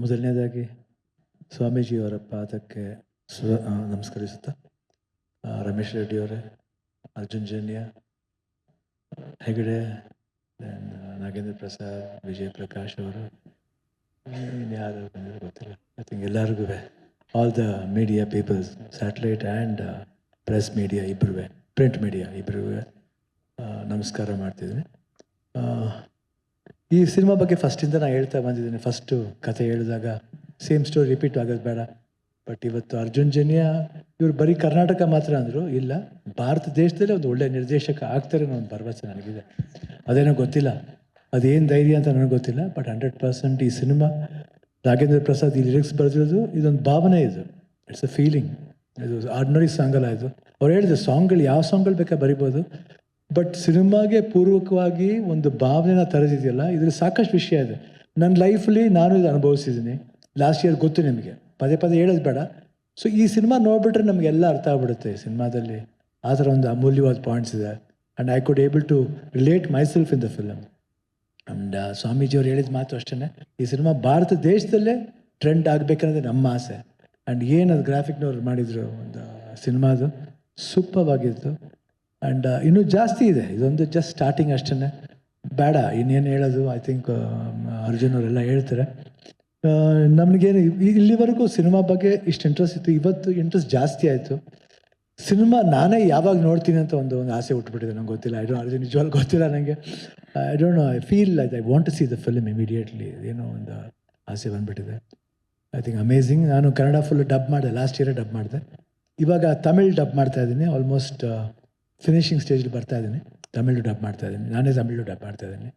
ಮೊದಲನೇದಾಗಿ ಸ್ವಾಮೀಜಿಯವರ ಪಾದಕ್ಕೆ ಸ್ವ ನಮಸ್ಕರಿಸುತ್ತ ರಮೇಶ್ ರೆಡ್ಡಿಯವರೇ, ಅರ್ಜುನ್ ಜನ್ಯ, ಹೆಗಡೆ ನಾಗೇಂದ್ರ ಪ್ರಸಾದ್ ವಿಜಯ್ ಪ್ರಕಾಶ್ ಅವರು ಇನ್ಯಾರು ಯಾರು ಗೊತ್ತಿಲ್ಲ. ಐ ಥಿಂಕ್ ಎಲ್ಲರಿಗೂ all the media peoples satellite and press media ಇಬ್ಬರೂ ಪ್ರಿಂಟ್ ಮೀಡಿಯಾ ಇಬ್ಬರೂ ನಮಸ್ಕಾರ ಮಾಡ್ತಿದ್ದೀನಿ. ಈ ಸಿನಿಮಾ ಬಗ್ಗೆ ಫಸ್ಟಿಂದ ನಾನು ಹೇಳ್ತಾ ಬಂದಿದ್ದೀನಿ. ಫಸ್ಟು ಕತೆ ಹೇಳಿದಾಗ ಸೇಮ್ ಸ್ಟೋರಿ ರಿಪೀಟ್ ಆಗೋದು ಬೇಡ. ಬಟ್ ಇವತ್ತು ಅರ್ಜುನ್ ಜನ್ಯ, ಇವರು ಬರೀ ಕರ್ನಾಟಕ ಮಾತ್ರ ಅಂದರು, ಇಲ್ಲ, ಭಾರತ ದೇಶದಲ್ಲೇ ಒಂದು ಒಳ್ಳೆ ನಿರ್ದೇಶಕ ಆಗ್ತಾರೆ ಅನ್ನೋ ಒಂದು ಭರವಸೆ ನನಗಿದೆ. ಅದೇನೋ ಗೊತ್ತಿಲ್ಲ. ಅದೇನು ಧೈರ್ಯ ಅಂತ ನನಗೆ ಗೊತ್ತಿಲ್ಲ ಬಟ್ ಹಂಡ್ರೆಡ್ ಪರ್ಸೆಂಟ್ ಈ ಸಿನಿಮಾ ರಾಘೇಂದ್ರ ಪ್ರಸಾದ್ ಈ ಲಿರಿಕ್ಸ್ ಬರೆದಿರೋದು, ಇದೊಂದು ಭಾವನೆ ಇದು. ಇಟ್ಸ್ ಅ ಫೀಲಿಂಗ್ ಇದು ಆರ್ಡಿನರಿ ಸಾಂಗಲ್ಲ ಇದು. ಅವ್ರು ಹೇಳಿದ್ರು ಸಾಂಗ್ಗಳು ಯಾವ ಸಾಂಗ್ಗಳು ಬೇಕಾ ಬರಿಬೋದು? ಬಟ್ ಸಿನಿಮಾಗೆ ಪೂರ್ವಕವಾಗಿ ಒಂದು ಭಾವನೆನ ತರದಿದೆಯಲ್ಲ, ಇದ್ರಲ್ಲಿ ಸಾಕಷ್ಟು ವಿಷಯ ಇದೆ. ನನ್ನ ಲೈಫಲ್ಲಿ ನಾನು ಇದು ಅನುಭವಿಸಿದ್ದೀನಿ. ಲಾಸ್ಟ್ ಇಯರ್ ಗೊತ್ತು ನಿಮಗೆ. ಪದೇ ಪದೇ ಹೇಳೋದು ಬೇಡ. ಸೊ ಈ ಸಿನಿಮಾ ನೋಡಿಬಿಟ್ರೆ ನಮಗೆಲ್ಲ ಅರ್ಥ ಆಗ್ಬಿಡುತ್ತೆ ಸಿನಿಮಾದಲ್ಲಿ. ಆ ಥರ ಒಂದು ಅಮೂಲ್ಯವಾದ ಪಾಯಿಂಟ್ಸ್ ಇದೆ. And I could able to relate myself in the film and ಸ್ವಾಮೀಜಿಯವ್ರು ಹೇಳಿದ ಮಾತು ಅಷ್ಟೇ ಈ ಸಿನಿಮಾ ಭಾರತ ದೇಶದಲ್ಲೇ ಟ್ರೆಂಡ್ ಆಗಬೇಕನ್ನೋದೇ ನಮ್ಮ ಆಸೆ. ಆ್ಯಂಡ್ ಏನದು ಗ್ರಾಫಿಕ್ನವ್ರು ಮಾಡಿದರು ಒಂದು ಸಿನಿಮಾದು ಸೂಪರ್ ಆಗಿತ್ತು. ಆ್ಯಂಡ್ ಇನ್ನೂ ಜಾಸ್ತಿ ಇದೆ. ಇದೊಂದು ಜಸ್ಟ್ ಸ್ಟಾರ್ಟಿಂಗ್ ಅಷ್ಟೇ. ಬೇಡ, ಇನ್ನೇನು ಹೇಳೋದು ಐ ಥಿಂಕ್ ಅರ್ಜುನ್ ಅವರೆಲ್ಲ ಹೇಳ್ತಾರೆ. ನಮಗೇನು ಇಲ್ಲಿವರೆಗೂ ಸಿನಿಮಾ ಬಗ್ಗೆ ಇಷ್ಟು ಇಂಟ್ರೆಸ್ಟ್ ಇತ್ತು. ಇವತ್ತು ಇಂಟ್ರೆಸ್ಟ್ ಜಾಸ್ತಿ ಆಯಿತು. ಸಿನಿಮಾ ನಾನೇ ಯಾವಾಗ ನೋಡ್ತೀನಿ ಅಂತ ಒಂದು ಒಂದು ಆಸೆ ಹುಟ್ಬಿಟ್ಟಿದೆ ನಂಗೆ ಗೊತ್ತಿಲ್ಲ. ಐ ಡೋಂಟ್ ಅರ್ಜುನ್ ನಿಜವಾಗ್ಲೂ ಗೊತ್ತಿಲ್ಲ ನನಗೆ I don't know I feel like I want to see the film immediately ಏನೋ ಒಂದು ಆಸೆ ಬಂದುಬಿಟ್ಟಿದೆ. ಐ ಥಿಂಕ್ ಅಮೇಝಿಂಗ್ ನಾನು ಕನ್ನಡ ಫುಲ್ ಡಬ್ ಮಾಡಿದೆ. ಲಾಸ್ಟ್ ಇಯರೇ ಡಬ್ ಮಾಡಿದೆ. ಇವಾಗ ತಮಿಳ್ ಡಬ್ ಮಾಡ್ತಾ ಇದ್ದೀನಿ. ಆಲ್ಮೋಸ್ಟ್ ಫಿನಿಶಿಂಗ್ ಸ್ಟೇಜಲ್ಲಿ ಬರ್ತಾ ಇದ್ದೀನಿ. ತಮಿಳು ಡಬ್ ಮಾಡ್ತಾ ಇದ್ದೀನಿ. ನಾನೇ ತಮಿಳು ಡಬ್ ಮಾಡ್ತಾ ಇದ್ದೀನಿ.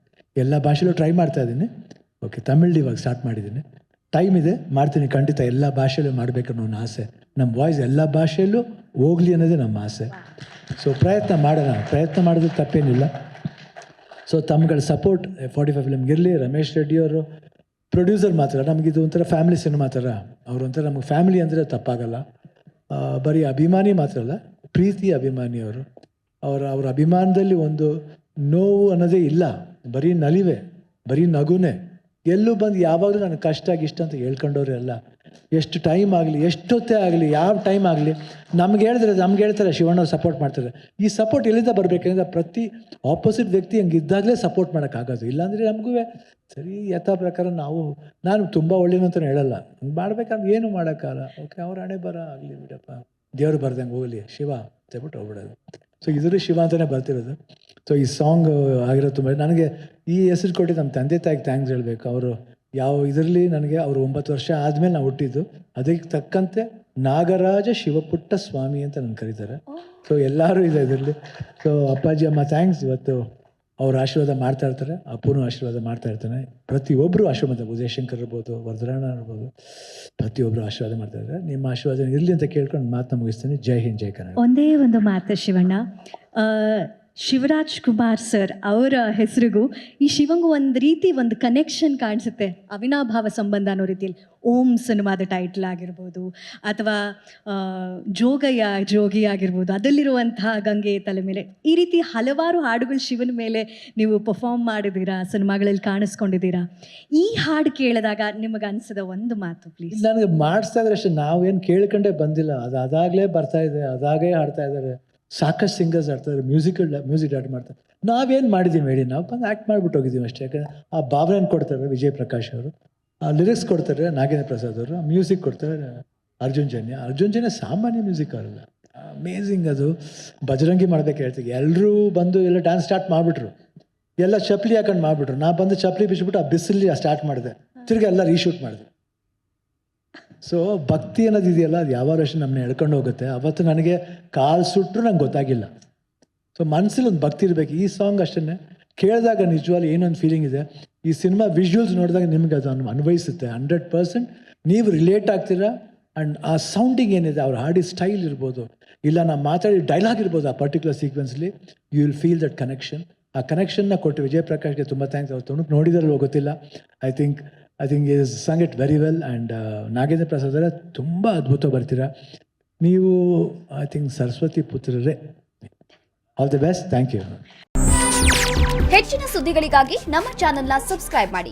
ಎಲ್ಲ ಭಾಷೆಲೂ ಟ್ರೈ ಮಾಡ್ತಾ ಇದ್ದೀನಿ. ಓಕೆ ತಮಿಳ್ ಇವಾಗ ಸ್ಟಾರ್ಟ್ ಮಾಡಿದ್ದೀನಿ. ಟೈಮ್ ಇದೆ. ಮಾಡ್ತೀನಿ. ಖಂಡಿತ ಎಲ್ಲ ಭಾಷೆಯಲ್ಲೂ ಮಾಡಬೇಕನ್ನೋ ಒಂದು ಆಸೆ. ನಮ್ಮ ವಾಯ್ಸ್ ಎಲ್ಲ ಭಾಷೆಯಲ್ಲೂ ಹೋಗಲಿ ಅನ್ನೋದೇ ನಮ್ಮ ಆಸೆ. ಸೊ ಪ್ರಯತ್ನ ಮಾಡೋಣ. ಪ್ರಯತ್ನ ಮಾಡಿದ್ರೆ ತಪ್ಪೇನಿಲ್ಲ. ಸೊ ತಮ್ಗಳ ಸಪೋರ್ಟ್ ಫಾರ್ಟಿ ಫೈವ್ ಫಿಲಮ್ಗೆ ಇರಲಿ, ರಮೇಶ್ ರೆಡ್ಡಿ ಅವರು. ಪ್ರೊಡ್ಯೂಸರ್ ಮಾತ್ರ ನಮಗಿದು ಒಂಥರ ಫ್ಯಾಮಿಲಿ ಸಿನಿಮಾ ಥರ. ಅವರು ಒಂಥರ ನಮಗೆ ಫ್ಯಾಮಿಲಿ ಅಂದರೆ ತಪ್ಪಾಗಲ್ಲ. ಬರೀ ಅಭಿಮಾನಿ ಮಾತ್ರ ಅಲ್ಲ, ಪ್ರೀತಿ ಅಭಿಮಾನಿ ಅವರು, ಅವರ ಅಭಿಮಾನದಲ್ಲಿ ಒಂದು ನೋವು ಅನ್ನೋದೇ ಇಲ್ಲ. ಬರೀ ನಲಿವೆ, ಬರೀ ನಗುನೆ. ಎಲ್ಲೂ ಬಂದು ಯಾವಾಗಲೂ ನನಗೆ ಕಷ್ಟ ಆಗಿಷ್ಟ ಅಂತ ಹೇಳ್ಕೊಂಡವ್ರೆ ಅಲ್ಲ. ಎಷ್ಟು ಟೈಮ್ ಆಗಲಿ, ಎಷ್ಟೊತ್ತೇ ಆಗಲಿ, ಯಾವ ಟೈಮ್ ಆಗಲಿ, ನಮ್ಗೆ ಹೇಳಿದ್ರೆ ನಮ್ಗೆ ಹೇಳ್ತಾರೆ, ಶಿವಣ್ಣ ಸಪೋರ್ಟ್ ಮಾಡ್ತಾರೆ. ಈ ಸಪೋರ್ಟ್ ಎಲ್ಲಿಂದ ಬರಬೇಕಂದ್ರೆ ಪ್ರತಿ ಆಪೋಸಿಟ್ ವ್ಯಕ್ತಿ ಹಂಗೆ ಇದ್ದಾಗಲೇ ಸಪೋರ್ಟ್ ಮಾಡೋಕ್ಕಾಗೋದು ಇಲ್ಲಾಂದರೆ ನಮಗೂ ಸರಿ, ಯಥಾ ಪ್ರಕಾರ ನಾವು, ನಾನು ತುಂಬ ಅಂತ ಹೇಳಲ್ಲ. ಹಂಗೆ ಮಾಡ್ಬೇಕಂದ್ರೆ ಏನು ಮಾಡೋಕ್ಕಲ್ಲ ಓಕೆ ಅವ್ರ ಹಣೆ ಬರ ಆಗಲಿ ಬಿಡಪ್ಪ. ದೇವ್ರು ಬರ್ದಂಗೆ ಹೋಗಲಿ. ಶಿವ ಅಂತೇಳ್ಬಿಟ್ಟು ಹೋಗ್ಬಿಡೋದು. ಸೊ ಇದ್ರೂ ಶಿವ ಅಂತಲೇ ಬರ್ತಿರೋದು. ಸೊ ಈ ಸಾಂಗ್ ಆಗಿರೋ ತುಂಬ ನನಗೆ ಈ ಹೆಸರು ಕೊಟ್ಟು ನಮ್ಮ ತಂದೆ ತಾಯಿಗೆ ಥ್ಯಾಂಕ್ಸ್ ಹೇಳಬೇಕು. ಅವರು ಯಾವ ಇದರಲ್ಲಿ ನನಗೆ ಅವರು ಒಂಬತ್ತು ವರ್ಷ ಆದಮೇಲೆ ನಾವು ಹುಟ್ಟಿದ್ದು ಅದಕ್ಕೆ ತಕ್ಕಂತೆ ನಾಗರಾಜ ಶಿವಪುಟ್ಟ ಸ್ವಾಮಿ ಅಂತ ನನ್ನ ಕರೀತಾರೆ. ಸೊ ಎಲ್ಲರೂ ಇದೆ ಇದರಲ್ಲಿ. ಸೊ ಅಪ್ಪಾಜಿ ಅಮ್ಮ ಥ್ಯಾಂಕ್ಸ್ ಇವತ್ತು. ಅವ್ರ ಆಶೀರ್ವಾದ ಮಾಡ್ತಾ ಇರ್ತಾರೆ ಅಪ್ಪನೂ ಆಶೀರ್ವಾದ ಮಾಡ್ತಾ ಇರ್ತಾನೆ. ಪ್ರತಿಯೊಬ್ಬರು ಆಶೀರ್ವಾದ ಉದಯಶಂಕರ್ ಇರ್ಬೋದು ವರದರಾಣ ಇರ್ಬೋದು ಪ್ರತಿಯೊಬ್ಬರು ಆಶೀರ್ವಾದ ಮಾಡ್ತಾ ಇದ್ದಾರೆ. ನಿಮ್ಮ ಆಶೀರ್ವಾದ ಇರಲಿ ಅಂತ ಕೇಳ್ಕೊಂಡು ಮಾತನ್ನ ಮುಗಿಸ್ತೇನೆ. ಜೈ ಹಿಂದ್, ಜೈ ಕನ್ನಡ. ಒಂದೇ ಒಂದು ಮಾತು ಶಿವಣ್ಣ. ಶಿವರಾಜ್ ಕುಮಾರ್ ಸರ್ ಅವರ ಹೆಸರಿಗೂ ಈ ಶಿವಂಗೂ ಒಂದು ರೀತಿ ಒಂದು ಕನೆಕ್ಷನ್ ಕಾಣಿಸುತ್ತೆ. ಅವಿನಾಭಾವ ಸಂಬಂಧ ಅನ್ನೋ ರೀತಿಯಲ್ಲಿ. ಓಂ ಸಿನಿಮಾದ ಟೈಟ್ಲ್ ಆಗಿರ್ಬೋದು, ಅಥವಾ ಜೋಗಯ್ಯ ಜೋಗಿ ಆಗಿರ್ಬೋದು, ಅದರಲ್ಲಿರುವಂತಹ ಗಂಗೆ ತಲೆ ಮೇಲೆ. ಈ ರೀತಿ ಹಲವಾರು ಹಾಡುಗಳು ಶಿವನ ಮೇಲೆ ನೀವು ಪರ್ಫಾರ್ಮ್ ಮಾಡಿದ್ದೀರಾ, ಸಿನಿಮಾಗಳಲ್ಲಿ ಕಾಣಿಸ್ಕೊಂಡಿದ್ದೀರಾ? ಈ ಹಾಡು ಕೇಳಿದಾಗ ನಿಮಗೆ ಅನಿಸಿದ ಒಂದು ಮಾತು ಪ್ಲೀಸ್ ನನಗೆ ಮಾಡಿಸ್ತಾ ಇದ್ರೆ ಅಷ್ಟೇ, ನಾವೇನು ಕೇಳ್ಕೊಂಡೇ ಬಂದಿಲ್ಲ. ಅದು ಅದಾಗಲೇ ಬರ್ತಾ ಇದೆ, ಅದಾಗೇ ಹಾಡ್ತಾ ಇದ್ದಾರೆ. ಸಾಕಷ್ಟು ಸಿಂಗರ್ಸ್ ಆಡ್ತಾರೆ ಮ್ಯೂಸಿಕಲ್ ಮ್ಯೂಸಿಕ್ ಆಡ್ ಮಾಡ್ತಾರೆ. ನಾವೇನು ಮಾಡಿದ್ದೀವಿ ಹೇಳಿ ನಾವು ಬಂದು ಆ್ಯಕ್ಟ್ ಮಾಡಿಬಿಟ್ಟು ಹೋಗಿದ್ದೀವಿ ಅಷ್ಟೇ. ಯಾಕಂದರೆ ಆ ಭಾವನೆಯನ್ನು ಕೊಡ್ತಾರೆ ವಿಜಯ್ ಪ್ರಕಾಶ್ ಅವರು. ಆ ಲಿರಿಕ್ಸ್ ಕೊಡ್ತಾರೆ ನಾಗೇಂದ್ರ ಪ್ರಸಾದ್ ಅವರು ಮ್ಯೂಸಿಕ್ ಕೊಡ್ತಾರೆ ಅರ್ಜುನ್ ಜನ್ಯ. ಅರ್ಜುನ್ ಜನ್ಯ ಸಾಮಾನ್ಯ ಮ್ಯೂಸಿಕ್ ಅವರಲ್ಲ. ಅಮೇಝಿಂಗ್ ಅದು. ಬಜರಂಗಿ ಮಾಡ್ಬೇಕು ಹೇಳ್ತೀವಿ. ಎಲ್ಲರೂ ಬಂದು ಎಲ್ಲ ಡ್ಯಾನ್ಸ್ ಸ್ಟಾರ್ಟ್ ಮಾಡಿಬಿಟ್ರು. ಎಲ್ಲ ಚಪ್ಪಲಿ ಹಾಕೊಂಡು ಮಾಡಿಬಿಟ್ರು. ನಾ ಬಂದು ಚಪ್ಪಲಿ ಬಿಚ್ಬಿಟ್ಟು ಆ ಬಿಸಿಲಿ ಸ್ಟಾರ್ಟ್ ಮಾಡಿದೆ. ತಿರ್ಗಿ ಎಲ್ಲ ರೀಶೂಟ್ ಮಾಡಿದೆ. ಸೊ ಭಕ್ತಿ ಅನ್ನೋದು ಇದೆಯಲ್ಲ, ಅದು ಯಾವ ಅಷ್ಟೇ ನಮ್ಮನ್ನ ಎಳ್ಕೊಂಡು ಹೋಗುತ್ತೆ. ಅವತ್ತು ನನಗೆ ಕಾಲು ಸುಟ್ಟರು ನಂಗೆ ಗೊತ್ತಾಗಿಲ್ಲ. ಸೊ ಮನಸ್ಸಲ್ಲಿ ಒಂದು ಭಕ್ತಿ ಇರಬೇಕು. ಈ ಸಾಂಗ್ ಅಷ್ಟೇ ಕೇಳಿದಾಗ ನಿಜವಾಗ್ಲೂ ಏನೊಂದು ಫೀಲಿಂಗ್ ಇದೆ. ಈ ಸಿನಿಮಾ ವಿಜುವಲ್ಸ್ ನೋಡಿದಾಗ ನಿಮಗೆ ಅದು ಅನು, ಅನ್ವಯಿಸುತ್ತೆ. ಹಂಡ್ರೆಡ್ ಪರ್ಸೆಂಟ್ ನೀವು ರಿಲೇಟ್ ಆಗ್ತೀರಾ? ಆ್ಯಂಡ್ ಆ ಸೌಂಡಿಂಗ್ ಏನಿದೆ, ಅವ್ರ ಹಾಡಿ ಸ್ಟೈಲ್ ಇರ್ಬೋದು. ಇಲ್ಲ ನಾವು ಮಾತಾಡಿ ಡೈಲಾಗ್ ಇರ್ಬೋದು ಆ particular ಸೀಕ್ವೆನ್ಸ್ಲಿ you will feel that connection ಆ ಕನೆಕ್ಷನ್ನ ಕೊಟ್ಟು ವಿಜಯ್ ಪ್ರಕಾಶ್ಗೆ ತುಂಬ ಥ್ಯಾಂಕ್ಸ್ ಅವ್ರು ತುಣುಕು ನೋಡಿದಾರಲ್ವೋ ಗೊತ್ತಿಲ್ಲ. I think I think is sung it very well and Nagendra Prasad ಅವರೇ ತುಂಬ ಅದ್ಭುತ ಬರ್ತೀರಾ. ನೀವು I think Saraswati ಪುತ್ರರೇ all the best thank you ಹೆಚ್ಚಿನ ಸುದ್ದಿಗಳಿಗಾಗಿ ನಮ್ಮ ಚಾನೆಲ್ನ ಸಬ್ಸ್ಕ್ರೈಬ್ ಮಾಡಿ.